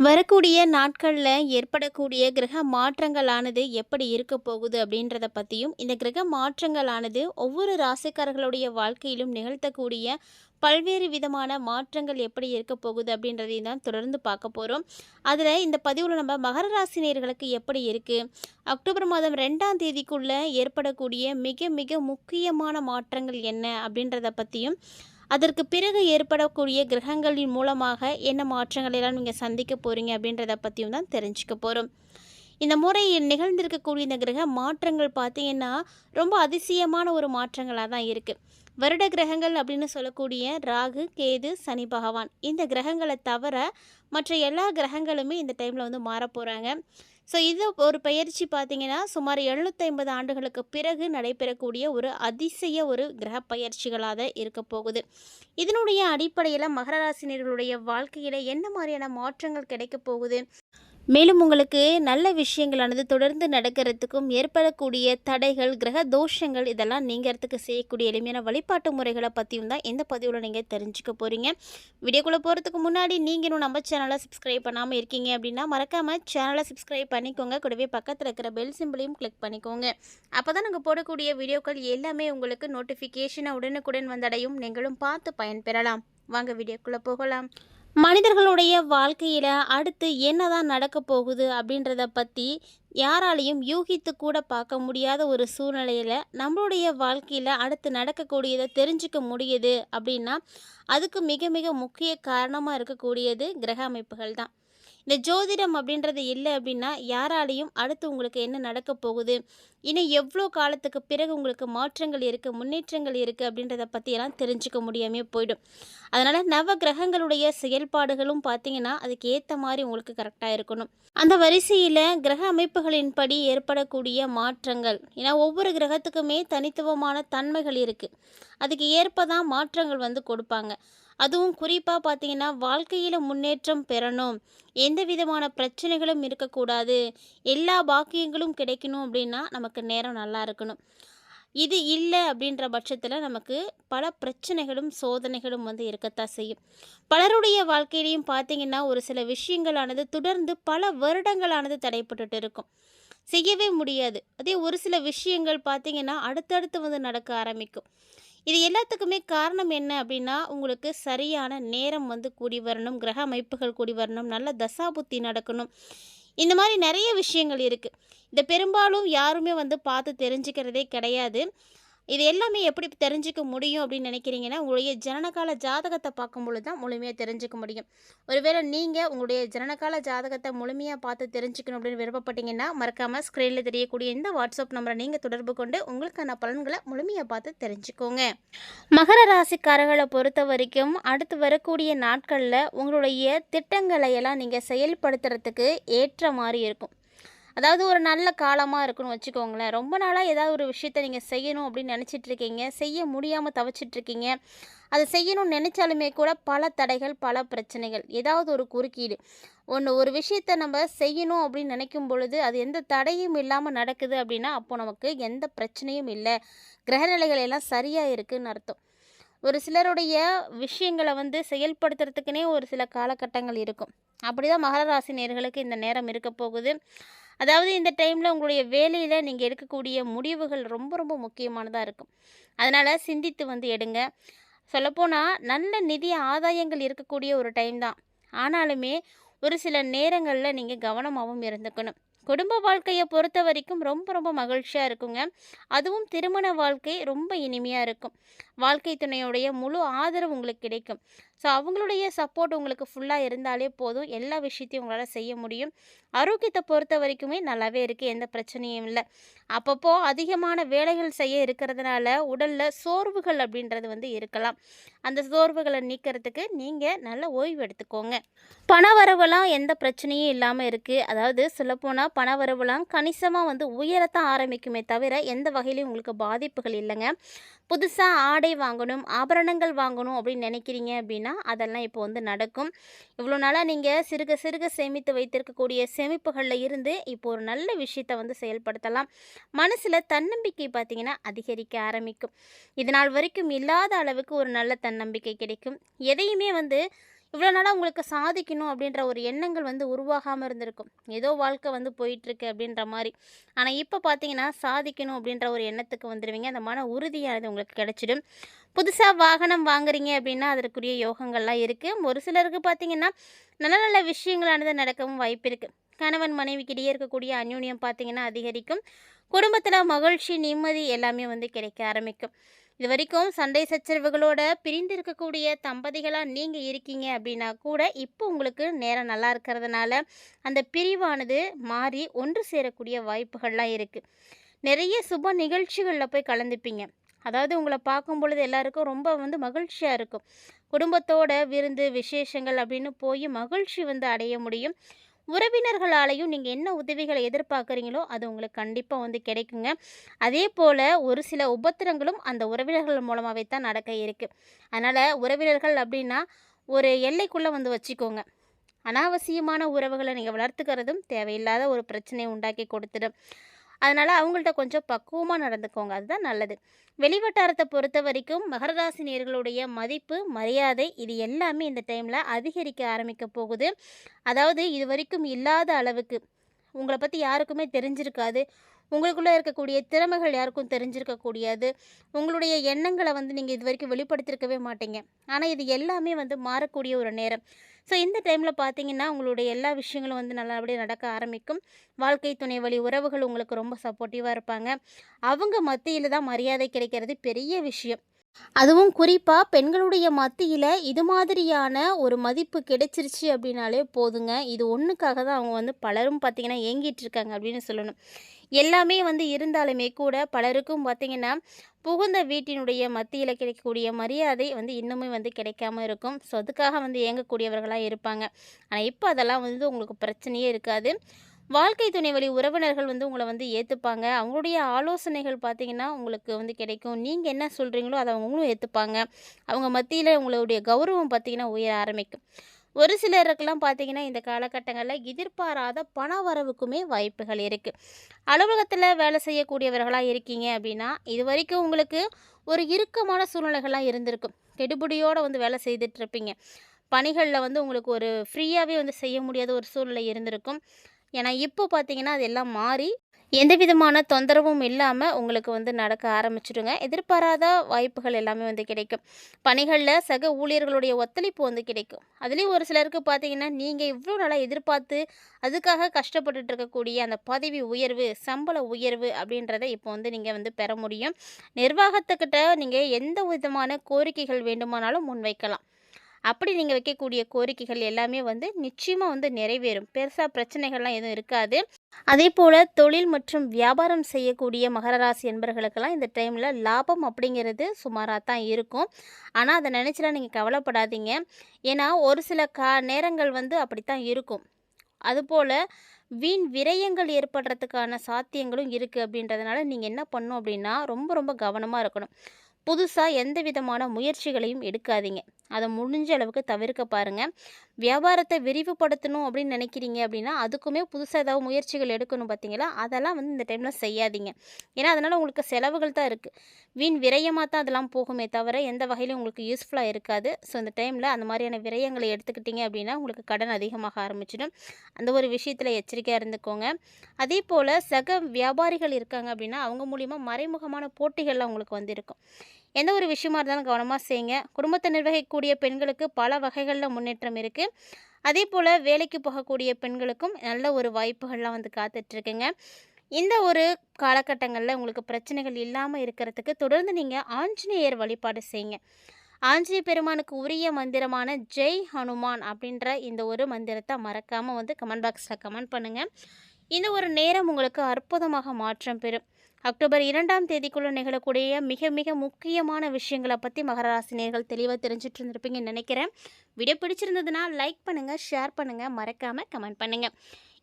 வரக்கூடிய நாட்களில் ஏற்படக்கூடிய கிரக மாற்றங்களானது எப்படி இருக்க போகுது அப்படின்றத பற்றியும் இந்த கிரக மாற்றங்களானது ஒவ்வொரு ராசிக்காரர்களுடைய வாழ்க்கையிலும் நிகழ்த்தக்கூடிய பல்வேறு விதமான மாற்றங்கள் எப்படி இருக்க போகுது அப்படின்றதையும் தான் தொடர்ந்து பார்க்க போகிறோம் அதில் இந்த பதிவில் நம்ம மகர ராசினியர்களுக்கு எப்படி இருக்குது அக்டோபர் மாதம் ரெண்டாம் தேதிக்குள்ளே ஏற்படக்கூடிய மிக மிக முக்கியமான மாற்றங்கள் என்ன அப்படின்றத பற்றியும் அதற்கு பிறகு ஏற்படக்கூடிய கிரகங்களின் மூலமாக என்ன மாற்றங்களை எல்லாம் நீங்கள் சந்திக்க போகிறீங்க அப்படின்றத பற்றியும் தான் தெரிஞ்சுக்க போகிறோம் இந்த முறை நிகழ்ந்திருக்கக்கூடிய இந்த கிரக மாற்றங்கள் பார்த்தீங்கன்னா ரொம்ப அதிசயமான ஒரு மாற்றங்களாக தான் இருக்குது வருட கிரகங்கள் அப்படின்னு சொல்லக்கூடிய ராகு கேது சனி பகவான் இந்த கிரகங்களை தவிர மற்ற எல்லா கிரகங்களுமே இந்த டைமில் வந்து மாறப் போகிறாங்க ஸோ இது ஒரு பயிற்சி பார்த்தீங்கன்னா சுமார் எழுநூற்றி ஐம்பது ஆண்டுகளுக்கு பிறகு நடைபெறக்கூடிய ஒரு அதிசய ஒரு கிரக பயிற்சிகளாக இருக்க போகுது. இதனுடைய அடிப்படையில் மகர ராசினியர்களுடைய வாழ்க்கையில் என்ன மாதிரியான மாற்றங்கள் கிடைக்க போகுது? மேலும் உங்களுக்கு நல்ல விஷயங்களானது தொடர்ந்து நடக்கிறதுக்கும் ஏற்படக்கூடிய தடைகள் கிரக தோஷங்கள் இதெல்லாம் நீங்கிறதுக்கு செய்யக்கூடிய எளிமையான வழிபாட்டு முறைகளை பற்றியும் தான் இந்த பதிவில் நீங்கள் தெரிஞ்சுக்க போகிறீங்க வீடியோக்குள்ளே போகிறதுக்கு முன்னாடி நீங்களும் நம்ம சேனலை சப்ஸ்கிரைப் பண்ணாமல் இருக்கீங்க அப்படின்னா மறக்காமல் சேனலை சப்ஸ்கிரைப் பண்ணிக்கோங்க. கூடவே பக்கத்தில் இருக்கிற பெல் சிம்பிளையும் கிளிக் பண்ணிக்கோங்க. அப்போ தான் நாங்கள் போடக்கூடிய வீடியோக்கள் எல்லாமே உங்களுக்கு நோட்டிஃபிகேஷனை உடனுக்குடன் வந்தடையும். நீங்களும் பார்த்து பயன்பெறலாம். வாங்க வீடியோக்குள்ளே போகலாம். மனிதர்களுடைய வாழ்க்கையில் அடுத்து என்னதான் நடக்க போகுது அப்படின்றத பற்றி யாராலையும் யூகித்து கூட பார்க்க முடியாத ஒரு சூழ்நிலையில் நம்மளுடைய வாழ்க்கையில் அடுத்து நடக்கக்கூடியதை தெரிஞ்சுக்க முடியுது அப்படின்னா அதுக்கு மிக மிக முக்கிய காரணமாக இருக்கக்கூடியது கிரக அமைப்புகள் தான். இந்த ஜோதிடம் அப்படின்றது இல்லை அப்படின்னா யாராலையும் அடுத்து உங்களுக்கு என்ன நடக்க போகுது? இன்னும் எவ்வளோ காலத்துக்கு பிறகு உங்களுக்கு மாற்றங்கள் இருக்குது முன்னேற்றங்கள் இருக்குது அப்படின்றத பற்றியெல்லாம் தெரிஞ்சுக்க முடியாமல் போயிடும். அதனால் நவ கிரகங்களுடைய செயல்பாடுகளும் பார்த்தீங்கன்னா அதுக்கு ஏற்ற மாதிரி உங்களுக்கு கரெக்டாக இருக்கணும். அந்த வரிசையில் கிரக அமைப்புகளின்படி ஏற்படக்கூடிய மாற்றங்கள். ஏன்னா ஒவ்வொரு கிரகத்துக்குமே தனித்துவமான தன்மைகள் இருக்குது அதுக்கு ஏற்ப தான் மாற்றங்கள் வந்து கொடுப்பாங்க. அதுவும் குறிப்பாக பார்த்தீங்கன்னா வாழ்க்கையில் முன்னேற்றம் பெறணும். எந்த விதமான பிரச்சனைகளும் இருக்கக்கூடாது. எல்லா பாக்கியங்களும் கிடைக்கணும் அப்படின்னா நமக்கு நேரம் நல்லா இருக்கணும். இது இல்லை அப்படின்ற பட்சத்தில் நமக்கு பல பிரச்சனைகளும் சோதனைகளும் வந்து இருக்கத்தான் செய்யும். பலருடைய வாழ்க்கையிலையும் பார்த்தீங்கன்னா ஒரு சில விஷயங்களானது தொடர்ந்து பல வருடங்களானது தடைப்பட்டுட்டு இருக்கும். செய்யவே முடியாது. அதே ஒரு சில விஷயங்கள் பார்த்திங்கன்னா அடுத்தடுத்து வந்து நடக்க ஆரம்பிக்கும். இது எல்லாத்துக்குமே காரணம் என்ன அப்படின்னா உங்களுக்கு சரியான நேரம் வந்து கூடி வரணும் கிரக அமைப்புகள் கூடி வரணும் நல்ல தசாபுத்தி நடக்கணும். இந்த மாதிரி நிறைய விஷயங்கள் இருக்குது இந்த பெரும்பாலும் யாருமே வந்து பார்த்து தெரிஞ்சுக்கிறதே கிடையாது. இது எல்லாமே எப்படி தெரிஞ்சுக்க முடியும் அப்படின்னு நினைக்கிறீங்கன்னா உங்களுடைய ஜனனகால ஜாதகத்தை பார்க்கும் பொழுது தான் முழுமையாக தெரிஞ்சுக்க முடியும். ஒருவேளை நீங்கள் உங்களுடைய ஜனனகால ஜாதகத்தை முழுமையாக பார்த்து தெரிஞ்சுக்கணும் அப்படின்னு விருப்பப்பட்டீங்கன்னா மறக்காமல் ஸ்க்ரீனில் தெரியக்கூடிய இந்த வாட்ஸ்அப் நம்பரை நீங்கள் தொடர்பு கொண்டு உங்களுக்கான பலன்களை முழுமையாக பார்த்து தெரிஞ்சுக்கோங்க. மகர ராசிக்காரர்களை பொறுத்த வரைக்கும் அடுத்து வரக்கூடிய நாட்களில் உங்களுடைய திட்டங்களை எல்லாம் நீங்கள் செயல்படுத்துறதுக்கு ஏற்ற மாதிரி இருக்கும். அதாவது ஒரு நல்ல காலமாக இருக்குன்னு வச்சுக்கோங்களேன். ரொம்ப நாளாக ஏதாவது ஒரு விஷயத்த நீங்கள் செய்யணும் அப்படின்னு நினச்சிட்ருக்கீங்க. செய்ய முடியாமல் தவச்சிட்ருக்கீங்க. அதை செய்யணும்னு நினச்சாலுமே கூட பல தடைகள் பல பிரச்சனைகள். ஏதாவது ஒரு குறுக்கீடு. ஒன்று ஒரு விஷயத்த நம்ம செய்யணும் அப்படின்னு நினைக்கும் பொழுது அது எந்த தடையும் இல்லாமல் நடக்குது அப்படின்னா அப்போ நமக்கு எந்த பிரச்சனையும் இல்லை. கிரகநிலைகள் எல்லாம் சரியாக இருக்குதுன்னு அர்த்தம். ஒரு சிலருடைய விஷயங்களை வந்து செயல்படுத்துறதுக்குனே ஒரு சில காலகட்டங்கள் இருக்கும். அப்படி தான் மகர ராசி நேர்களுக்கு இந்த நேரம் இருக்க போகுது. அதாவது இந்த டைமில் உங்களுடைய வேலையில் நீங்கள் எடுக்கக்கூடிய முடிவுகள் ரொம்ப ரொம்ப முக்கியமானதாக இருக்கும். அதனால் சிந்தித்து வந்து எடுங்க. சொல்லப்போனால் நல்ல நிதி ஆதாயங்கள் இருக்கக்கூடிய ஒரு டைம் தான். ஆனாலுமே ஒரு சில நேரங்களில் நீங்கள் கவனமாகவும் இருந்துக்கணும். குடும்ப வாழ்க்கையை பொறுத்த வரைக்கும் ரொம்ப ரொம்ப மகிழ்ச்சியாக இருக்குங்க. அதுவும் திருமண வாழ்க்கை ரொம்ப இனிமையாக இருக்கும். வாழ்க்கை துணையுடைய முழு ஆதரவு உங்களுக்கு கிடைக்கும். ஸோ அவங்களுடைய சப்போர்ட் உங்களுக்கு ஃபுல்லாக இருந்தாலே போதும். எல்லா விஷயத்தையும் உங்களால் செய்ய முடியும். ஆரோக்கியத்தை பொறுத்த வரைக்குமே நல்லாவே இருக்குது எந்த பிரச்சனையும் இல்லை. அப்பப்போ அதிகமான வேலைகள் செய்ய இருக்கிறதுனால உடலில் சோர்வுகள் அப்படின்றது வந்து இருக்கலாம். அந்த சோர்வுகளை நீக்கிறதுக்கு நீங்கள் நல்ல ஓய்வு எடுத்துக்கோங்க. பண வரவெல்லாம் எந்த பிரச்சனையும் இல்லாமல் இருக்குது அதாவது சொல்லப்போனால் பண வரவெல்லாம் கணிசமாக வந்து உயரத்தான் ஆரம்பிக்குமே தவிர எந்த வகையிலையும் உங்களுக்கு பாதிப்புகள் இல்லைங்க. புதுசாக ஆடு ஆடை வாங்கணும் ஆபரணங்கள் வாங்கணும் அப்படின்னு நினைக்கிறீங்க அப்படின்னா அதெல்லாம் இப்போ வந்து நடக்கும். இவ்வளோ நாளாக நீங்கள் சிறுக சிறுக சேமித்து வைத்திருக்கக்கூடிய சேமிப்புகளில் இருந்து இப்போ ஒரு நல்ல விஷயத்தை வந்து செயல்படுத்தலாம். மனசில் தன்னம்பிக்கை பார்த்திங்கன்னா அதிகரிக்க ஆரம்பிக்கும். இது நாள் வரைக்கும் இல்லாத அளவுக்கு ஒரு நல்ல தன்னம்பிக்கை கிடைக்கும். எதையுமே வந்து இவ்வளோ நாளாக உங்களுக்கு சாதிக்கணும் அப்படின்ற ஒரு எண்ணங்கள் வந்து உருவாகாமல் இருந்திருக்கும். ஏதோ வாழ்க்கை வந்து போயிட்டுருக்கு அப்படின்ற மாதிரி. ஆனால் இப்போ பார்த்தீங்கன்னா சாதிக்கணும் அப்படின்ற ஒரு எண்ணத்துக்கு வந்துடுவீங்க அந்த மன உறுதியானது உங்களுக்கு கிடச்சிடும். புதுசாக வாகனம் வாங்குறீங்க அப்படின்னா அதற்குரிய யோகங்கள்லாம் இருக்குது ஒரு சிலருக்கு பார்த்தீங்கன்னா நல்ல நல்ல விஷயங்களானது நடக்கவும் வாய்ப்பு இருக்குது கணவன் மனைவிக்கிடையே இருக்கக்கூடிய அந்யூன்யம் பார்த்திங்கன்னா அதிகரிக்கும். குடும்பத்தில் மகிழ்ச்சி நிம்மதி எல்லாமே வந்து கிடைக்க ஆரம்பிக்கும். இது வரைக்கும் சண்டை சச்சரவுகளோட பிரிந்து இருக்கக்கூடிய தம்பதிகளாக நீங்கள் இருக்கீங்க அப்படின்னா கூட இப்போ உங்களுக்கு நேரம் நல்லா இருக்கிறதுனால அந்த பிரிவானது மாறி ஒன்று சேரக்கூடிய வாய்ப்புகள்லாம் இருக்குது நிறைய சுப நிகழ்ச்சிகளில் போய் கலந்துப்பீங்க. அதாவது உங்களை பார்க்கும் பொழுது எல்லாருக்கும் ரொம்ப வந்து மகிழ்ச்சியாக இருக்கும். குடும்பத்தோட விருந்து விசேஷங்கள் அப்படின்னு போய் மகிழ்ச்சி வந்து அடைய முடியும். உறவினர்களாலையும் நீங்கள் என்ன உதவிகளை எதிர்பார்க்குறீங்களோ அது உங்களுக்கு கண்டிப்பாக வந்து கிடைக்குங்க. அதே போல் ஒரு சில உபத்திரங்களும் அந்த உறவினர்கள் மூலமாகவே தான் நடக்க இருக்குது அதனால் உறவினர்கள் அப்படின்னா ஒரு எல்லைக்குள்ளே வந்து வச்சுக்கோங்க. அனாவசியமான உறவுகளை நீங்கள் வளர்த்துக்கிறதும் தேவையில்லாத ஒரு பிரச்சனையை உண்டாக்கி கொடுத்துடும். அதனால் அவங்கள்ட்ட கொஞ்சம் பக்குவமாக நடந்துக்கோங்க. அதுதான் நல்லது. வெளிவட்டாரத்தை பொறுத்த வரைக்கும் மகரராசி நேர்களுடைய மதிப்பு மரியாதை இது எல்லாமே இந்த டைமில் அதிகரிக்க ஆரம்பிக்க போகுது. அதாவது இது வரைக்கும் இல்லாத அளவுக்கு உங்களை பற்றி யாருக்குமே தெரிஞ்சிருக்காது. உங்களுக்குள்ளே இருக்கக்கூடிய திறமைகள் யாருக்கும் தெரிஞ்சிருக்கக்கூடியது. உங்களுடைய எண்ணங்களை வந்து நீங்கள் இது வரைக்கும் வெளிப்படுத்திருக்கவே மாட்டீங்க. ஆனால் இது எல்லாமே வந்து மாறக்கூடிய ஒரு நேரம். ஸோ இந்த டைமில் பார்த்தீங்கன்னா உங்களுடைய எல்லா விஷயங்களும் வந்து நல்லபடியாக நடக்க ஆரம்பிக்கும். வாழ்க்கை துணை வழி உறவுகள் உங்களுக்கு ரொம்ப சப்போர்ட்டிவாக இருப்பாங்க. அவங்க மத்தியில் தான் மரியாதை கிடைக்கிறது பெரிய விஷயம். அதுவும் குறிப்பாக பெண்களுடைய மத்தியில் இது மாதிரியான ஒரு மதிப்பு கிடைச்சிருச்சு அப்படின்னாலே போதுங்க. இது ஒன்றுக்காக தான் அவங்க வந்து பலரும் பார்த்திங்கன்னா ஏங்கிட்டு இருக்காங்க அப்படின்னு சொல்லணும். எல்லாமே வந்து இருந்தாலுமே கூட பலருக்கும் பார்த்திங்கன்னா புகுந்த வீட்டினுடைய மத்தியில் கிடைக்கக்கூடிய மரியாதை வந்து இன்னுமே வந்து கிடைக்காம இருக்கும். ஸோ அதுக்காக வந்து ஏங்கக்கூடியவர்களாக இருப்பாங்க. ஆனால் இப்போ அதெல்லாம் வந்து உங்களுக்கு பிரச்சனையே இருக்காது. வாழ்க்கை துணை வழி உறவினர்கள் வந்து உங்களை வந்து ஏற்றுப்பாங்க அவங்களுடைய ஆலோசனைகள் பார்த்தீங்கன்னா உங்களுக்கு வந்து கிடைக்கும். நீங்கள் என்ன சொல்கிறீங்களோ அதை அவங்களும் ஏற்றுப்பாங்க அவங்க மத்தியில் உங்களுடைய கௌரவம் பார்த்தீங்கன்னா உயர ஆரம்பிக்கும். ஒரு சிலருக்கெல்லாம் பார்த்தீங்கன்னா இந்த காலகட்டங்களில் எதிர்பாராத பண வரவுக்குமே வாய்ப்புகள் இருக்குது அலுவலகத்தில் வேலை செய்யக்கூடியவர்களாக இருக்கீங்க அப்படின்னா இது வரைக்கும் உங்களுக்கு ஒரு இறுக்கமான சூழ்நிலைகள்லாம் இருந்திருக்கும். கெடுபடியோடு வந்து வேலை செய்துட்ருப்பீங்க பணிகளில் வந்து உங்களுக்கு ஒரு ஃப்ரீயாகவே வந்து செய்ய முடியாத ஒரு சூழ்நிலை இருந்திருக்கும். ஏன்னா இப்போ பார்த்தீங்கன்னா அது எல்லாம் மாறி எந்த விதமான தொந்தரவும் இல்லாமல் உங்களுக்கு வந்து நடக்க ஆரம்பிச்சிடுங்க. எதிர்பாராத வாய்ப்புகள் எல்லாமே வந்து கிடைக்கும். பணிகளில் சக ஊழியர்களுடைய ஒத்துழைப்பு வந்து கிடைக்கும். அதுலேயும் ஒரு சிலருக்கு பார்த்தீங்கன்னா நீங்கள் இவ்வளோ நல்லா எதிர்பார்த்து அதுக்காக கஷ்டப்பட்டுட்டு இருக்கக்கூடிய அந்த பதவி உயர்வு சம்பள உயர்வு அப்படின்றத இப்போ வந்து நீங்கள் வந்து பெற முடியும். நிர்வாகத்துக்கிட்ட நீங்கள் எந்த விதமான கோரிக்கைகள் வேண்டுமானாலும் முன்வைக்கலாம். அப்படி நீங்கள் வைக்கக்கூடிய கோரிக்கைகள் எல்லாமே வந்து நிச்சயமாக வந்து நிறைவேறும். பெருசாக பிரச்சனைகள்லாம் எதுவும் இருக்காது. அதே போல் தொழில் மற்றும் வியாபாரம் செய்யக்கூடிய மகர ராசி என்பர்களுக்கெல்லாம் இந்த டைமில் லாபம் அப்படிங்கிறது சுமாராக தான் இருக்கும். ஆனால் அதை நினச்சிலாம் நீங்கள் கவலைப்படாதீங்க. ஏன்னா ஒரு சில கா நேரங்கள் வந்து அப்படித்தான் இருக்கும். அதுபோல் வீண் விரயங்கள் ஏற்படுறதுக்கான சாத்தியங்களும் இருக்குது அப்படின்றதுனால நீங்கள் என்ன பண்ணும் அப்படின்னா ரொம்ப ரொம்ப கவனமாக இருக்கணும். புதுசாக எந்த விதமான முயற்சிகளையும் எடுக்காதீங்க. அதை முடிஞ்ச அளவுக்கு தவிர்க்க பாருங்கள் வியாபாரத்தை விரிவுபடுத்தணும் அப்படின்னு நினைக்கிறீங்க அப்படின்னா அதுக்குமே புதுசாக ஏதாவது முயற்சிகள் எடுக்கணும் பார்த்தீங்களா? அதெல்லாம் வந்து இந்த டைமில் செய்யாதீங்க. ஏன்னா அதனால் உங்களுக்கு செலவுகள் தான் இருக்குது வீண் விரயமாக தான் அதெல்லாம் போகுமே தவிர எந்த வகையிலும் உங்களுக்கு யூஸ்ஃபுல்லாக இருக்காது. ஸோ இந்த டைமில் அந்த மாதிரியான விரயங்களை எடுத்துக்கிட்டீங்க அப்படின்னா உங்களுக்கு கடன் அதிகமாக ஆரம்பிச்சிடும். அந்த ஒரு விஷயத்தில் எச்சரிக்கையாக இருந்துக்கோங்க. அதே போல் சக வியாபாரிகள் இருக்காங்க அப்படின்னா அவங்க மூலிமா மறைமுகமான போட்டிகள்லாம் உங்களுக்கு வந்து இருக்கும் எந்த ஒரு விஷயமா இருந்தாலும் கவனமாக செய்யுங்க குடும்பத்தை நிர்வகிக்கக்கூடிய பெண்களுக்கு பல வகைகளில் முன்னேற்றம் இருக்குது அதே போல் வேலைக்கு போகக்கூடிய பெண்களுக்கும் நல்ல ஒரு வாய்ப்புகள்லாம் வந்து காத்துட்ருக்குங்க. இந்த ஒரு காலகட்டங்களில் உங்களுக்கு பிரச்சனைகள் இல்லாமல் இருக்கிறதுக்கு தொடர்ந்து நீங்கள் ஆஞ்சநேயர் வழிபாடு செய்யுங்க ஆஞ்சநேய பெருமானுக்கு உரிய மந்திரமான ஜெய் ஹனுமான் அப்படின்ற இந்த ஒரு மந்திரத்தை மறக்காமல் வந்து கமெண்ட் பாக்ஸில் கமெண்ட் பண்ணுங்கள் இந்த ஒரு நேரம் உங்களுக்கு அற்புதமாக மாற்றம் பெறும். அக்டோபர் இரண்டாம் தேதிக்குள்ளே நிகழக்கூடிய மிக மிக முக்கியமான விஷயங்களை பற்றி மகராசினியர்கள் தெளிவாக தெரிஞ்சிட்டு இருந்திருப்பீங்கன்னு நினைக்கிறேன். வீடியோ பிடிச்சிருந்ததுன்னா லைக் பண்ணுங்கள் ஷேர் பண்ணுங்கள் மறக்காமல் கமெண்ட் பண்ணுங்கள்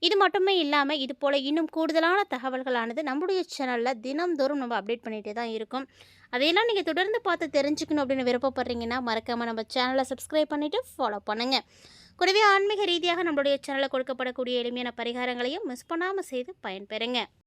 இது மட்டுமே இல்லாமல் இது போல் இன்னும் கூடுதலான தகவல்களானது நம்முடைய சேனலில் தினம்தோறும் நம்ம அப்டேட் பண்ணிகிட்டே தான் இருக்கும். அதையெல்லாம் நீங்கள் தொடர்ந்து பார்த்து தெரிஞ்சுக்கணும் அப்படின்னு விருப்பப்படுறீங்கன்னா மறக்காமல் நம்ம சேனலை சப்ஸ்கிரைப் பண்ணிவிட்டு ஃபாலோ பண்ணுங்கள் கூடவே ஆன்மீக ரீதியாக நம்மளுடைய சேனலில் கொடுக்கப்படக்கூடிய எளிமையான பரிகாரங்களையும் மிஸ் பண்ணாமல் செய்து பயன்பெறுங்க.